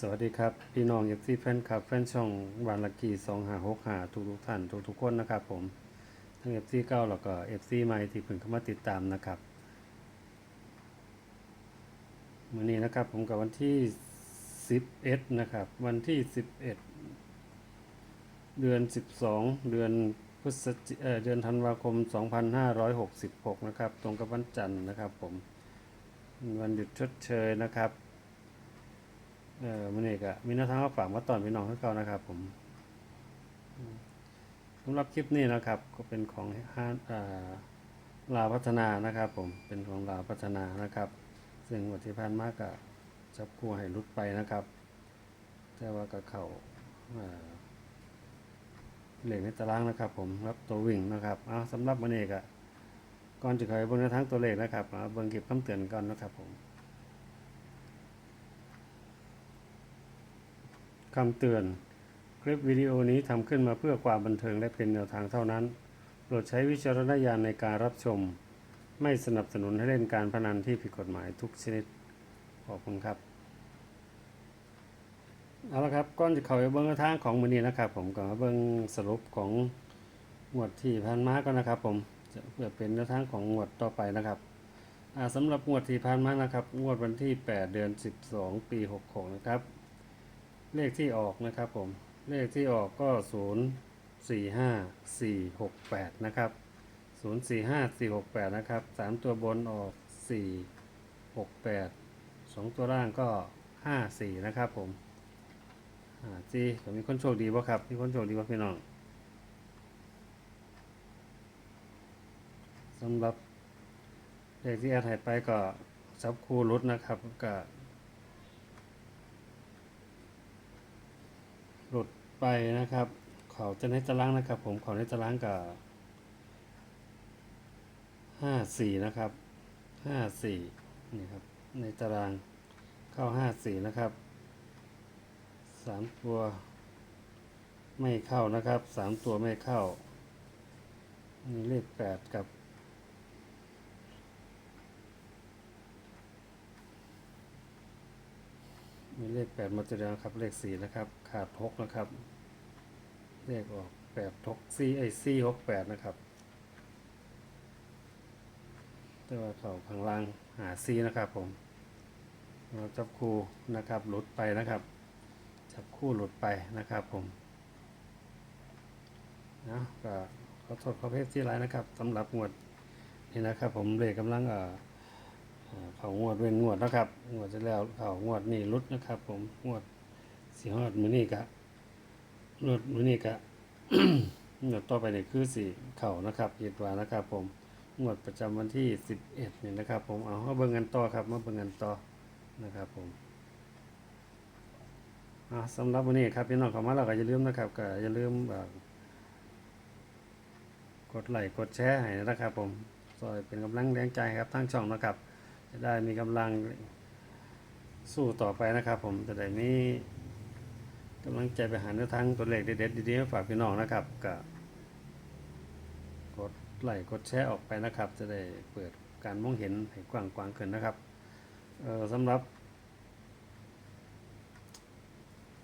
สวัสดีครับ พี่น้องเอฟซีแฟนคลับแฟนช่องวานลักกี้สองหาหกหาทุกทุกท่านทุกทุกคนนะครับผมทั้งเอฟซีเก้าแล้วก็เอฟซีใหม่ที่เพิ่งเข้ามาติดตามนะครับวันนี้นะครับผมกับวันที่สิบเอ็ดนะครับ วันที่สิบเอ็ดเดือนสิบสองเดือนพฤศจิเอ่อเดือนธันวาคมสองพันห้าร้อยหกสิบหกนะครับ ตรงกับวันจันทร์นะครับผมวันหยุดชดเชยนะครับ เออมันเอกอะมีแนวทางมาฝากมาตอนพี่น้องให้เขานะครับ ผมสำหรับคลิปนี้นะครับ ก็เป็นของห้าอ่าลาพัฒนานะครับ ผมเป็นของลาพัฒนานะครับ ซึ่งวัติพันธ์มากกับจับคู่ให้รุดไปนะครับ แต่ว่ากับเขา่าเหล็กในตารางนะครับ ผมรับตัววิ่งนะครับเอาสำหรับมันเอกอะก่อนจะเคยเบิ่งแนวทางตัวเลขนะครับเอาเบิ่งเก็บคำเตือนก่อนนะครับผม คำเตือน คลิปวิดีโอนี้ทำขึ้นมาเพื่อความบันเทิงและเป็นแนวทางเท่านั้น โปรดใช้วิจารณญาณในการรับชม ไม่สนับสนุนให้เล่นการพนันที่ผิดกฎหมายทุกชนิด ขอบคุณครับ เอาละครับก่อนจะเข้าไปเบิ้งแนวทางของมือนี้นะครับ ผมก็มาเบิ้งสรุปของงวดที่ผ่านมาก็นะครับ ผมจะเพื่อเป็นแนวทางของงวดต่อไปนะครับอ่าสำหรับงวดที่ผ่านมานะครับ งวดวันที่ 8 เดือน 12 ปี 66 นะครับ เลขที่ออกนะครับผม เลขที่ออกก็ 0 4 5 4 6 8 นะครับ 0 4 5 4 6 8 นะครับ 3 ตัวบนออก 4 6 8 2 ตัวล่างก็ 5 4 นะครับผมจีก็มีคนโชคดีบ่ครับ มีคนโชคดีบ่พี่น้องสำหรับเลขที่แอดใหายไปก็ซับคูรุดนะครับก็ หลุดไปนะครับ เขาจะในตารางนะครับ ผมเขาในตารางกับห้าสี่นะครับห้าสี่นี่ครับ ในตารางเข้าห้าสี่นะครับสามตัวไม่เข้านะครับสามตัวไม่เข้ามีเลขแปดกับ มีเลขแปดมาจะแล้วครับ เลขสี่นะครับ ขาดหกนะครับ เลขออกแปดหกสี่ไอสี่หกแปดนะครับ แต่ว่าเขาข้างล่างหาซีนะครับผมเราจับคู่นะครับ หลุดไปนะครับ จับคู่หลุดไปนะครับผมนะก็ขอโทษขอเพศที่ไรนะครับสำหรับงวดนี่นะครับผมเลขกำลังเอ่ออ่า เขางวดเว้นงวดนะครับ งวดจะแล้วเขางวดนี่รุดนะครับ ผมงวดสีฮอดมือนี่กะงวดมือนี่กะงวดต่อไปนี่คือสี่เข่านะครับเย็ดวานะครับ ผมงวดประจำวันที่สิบเอ็ดนี่นะครับ ผมเอามาเบิ่งกันต่อครับมาเบิ่งกันต่อนะครับผมสำหรับวันนี้ครับพี่น้องเข้ามาแล้วก็อย่าลืมนะครับก็อย่าลืมกดไลค์กดแชร์ให้นะครับ ผมซอยเป็นกำลังแรงใจครับทั้งช่องนะครับ จะได้มีกำลังสู้ต่อไปนะครับผมจะได้มีกำลังใจไปหาแนวทางตัวเลขเด็ดๆดีๆมาฝากพี่น้องนะครับก็กดไลค์กดแชร์ออกไปนะครับ จะได้เปิดการมองเห็นให้กว้างๆขึ้นนะครับสำหรับ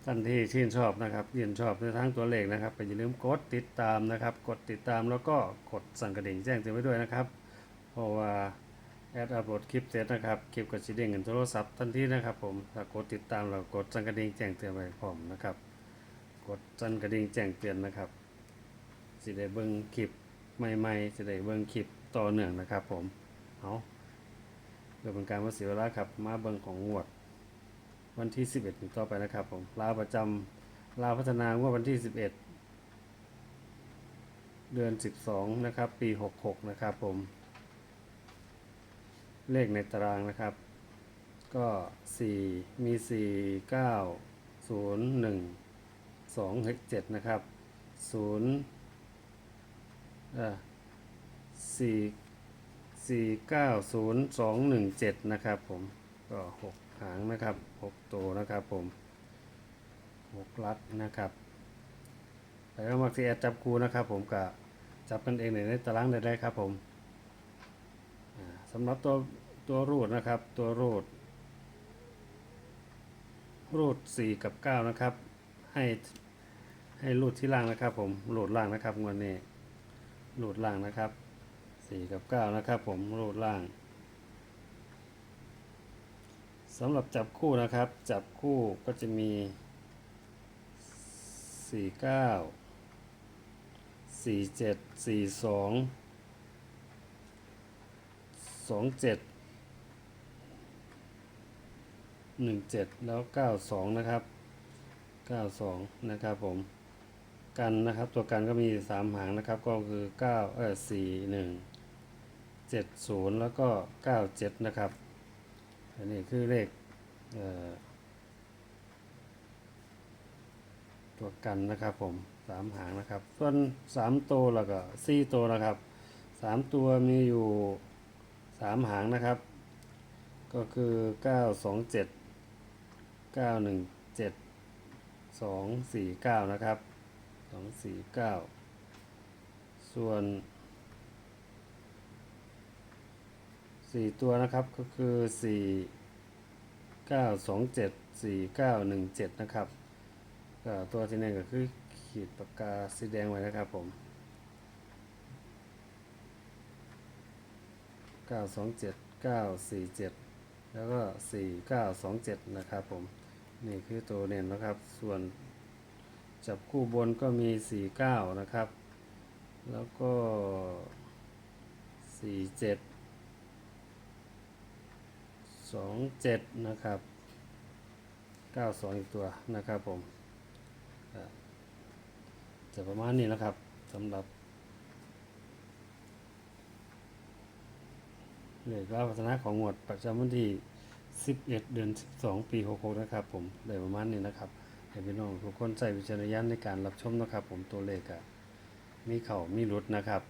ท่านที่ชื่นชอบนะครับยืนชอบในทางตัวเลขนะครับอย่าลืมกดติดตามนะครับ กดติดตามแล้วก็กดสั่นกระดิ่งแจ้งเตือนไว้ด้วยนะครับ เพราะว่า แอดอัปโหลดคลิปเสร็จนะครับ คลิปก็จะเด้งเงินโทรศัพท์ทันทีนะครับผมถ้ากดติดตามเรากดสั่นกระดิ่งแจ้งเตือนไว้พร้อมนะครับ กดสั่นกระดิ่งแจ้งเตือนนะครับสิได้เบิ่งคลิปใหม่ๆสิได้เบิ่งคลิปต่อเนื่องนะครับผมเอาเพื่อเป็นการว่าเสียเวลาครับมาเบิ่งของงวด วันที่ 11ถึงต่อไปนะครับผมลาประจำลาพัฒนางวดวันที่ 11 เดือน 12 นะครับ ปี 66 นะครับผม เลขในตารางนะครับ ก็สี่มีสี่เก้าศูนย์หนึ่งสองเจ็ดนะครับศูนย์เอ่อสี่สี่เก้าศูนย์สองหนึ่งเจ็ดนะครับผม ก็หกหางนะครับหกตัวนะครับผมหกลัดนะครับไปเอามาที่แอดจับคูนะครับผมกับจับกันเองในตารางได้ครับผม สำหรับตัวตัวรูดนะครับ ตัวรูด รูดสี่กับเก้านะครับ ให้ให้รูดที่ล่างนะครับผมรูดล่างนะครับงวดนี้รูดล่างนะครับสี่กับเก้านะครับ ผมรูดล่างสำหรับจับคู่นะครับ จับคู่ก็จะมีสี่เก้า สองเจ็ดหนึ่งเจ็ดแล้วเก้าสองนะครับเก้าสองนะครับผมกันนะครับตัวกันก็มีสามหางนะครับก็คือเก้าเออสี่หนึ่งเจ็ดศูนย์แล้วก็เก้าเจ็ดนะครับอันนี้คือเลขเตัวกันนะครับผมสามหางนะครับ ส่วนสามตัวแล้วก็สี่ตัวนะครับสามตัวมีอยู่ สามหางนะครับ ก็คือเก้าสองเจ็ดเก้าหนึ่งเจ็ดสองสี่เก้านะครับสองสี่เก้าส่วนสี่ตัวนะครับก็คือสี่เก้าสองเจ็ดสี่เก้าหนึ่งเจ็ดนะครับตัวที่หนึ่งก็คือขีดปากกาสีแดงไว้นะครับผม เก้าสองเจ็ดเก้าสี่เจ็ดแล้วก็ 4927 นะครับผม นี่คือตัวเน้นนะครับ ส่วนจับคู่บนก็มี 49 นะครับ แล้วก็ 47 27 นะครับ 92 อีกตัวนะครับผมอะจะประมาณนี้นะครับสำหรับ เลขว่าพัฒนาของงวดประจำวันที่ 11 เดือน 12 ปี 66 นะครับผมได้ประมาณนี้นะครับให้พี่น้องทุกคนใช้วิจารณญาณในการรับชมนะครับผมตัวเลขอะมีเข่ามีรุดนะครับ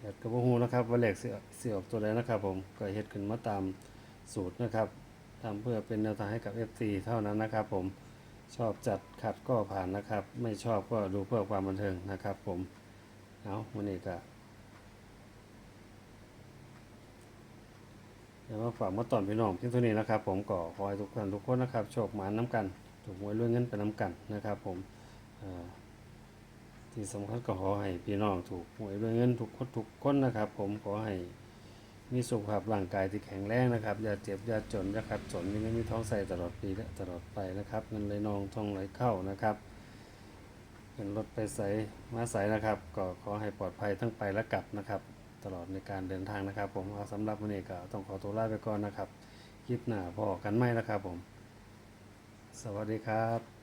เฮ็ดกระบฮูนะครับว่าเลขสิสิออกตัวใดนะครับผมก็เฮ็ดขึ้นมาตามสูตรนะครับทำเพื่อเป็นแนวทางให้กับ FC เท่านั้นนะครับผม ชอบจัดขัดก็ผ่านนะครับ ไม่ชอบก็ดูเพื่อความบันเทิงนะครับ ผมเอาวันนี้ก็เดี๋ยวมาฝากมาตอนพี่น้องเพียงเท่านี้นะครับ ผมก็ขอให้ทุกท่านทุกคนนะครับโชคหมาน้ำกัน ถูกหวยรวยเงินไปน้ำกันนะครับ ผมที่สำคัญก็ขอให้พี่น้องถูกหวยรวยเงินทุกคนทุกคนนะครับ ผมขอให้ มีสุขภาพร่างกายที่แข็งแรงนะครับ อย่าเจ็บ อย่าจนอย่าขัดสนมีเงินมีท้องใส่ตลอดปีและตลอดไปนะครับ เงินไหลนองทองไหลเข้านะครับเงินรถไปใส่มาใส่นะครับ ก็ขอให้ปลอดภัยทั้งไปและกลับนะครับ ตลอดในการเดินทางนะครับ ผมเอาสำหรับวันนี้ก็ต้องขอตัวลาไปก่อนนะครับ คลิปหน้าพอกันไหมนะครับผม สวัสดีครับ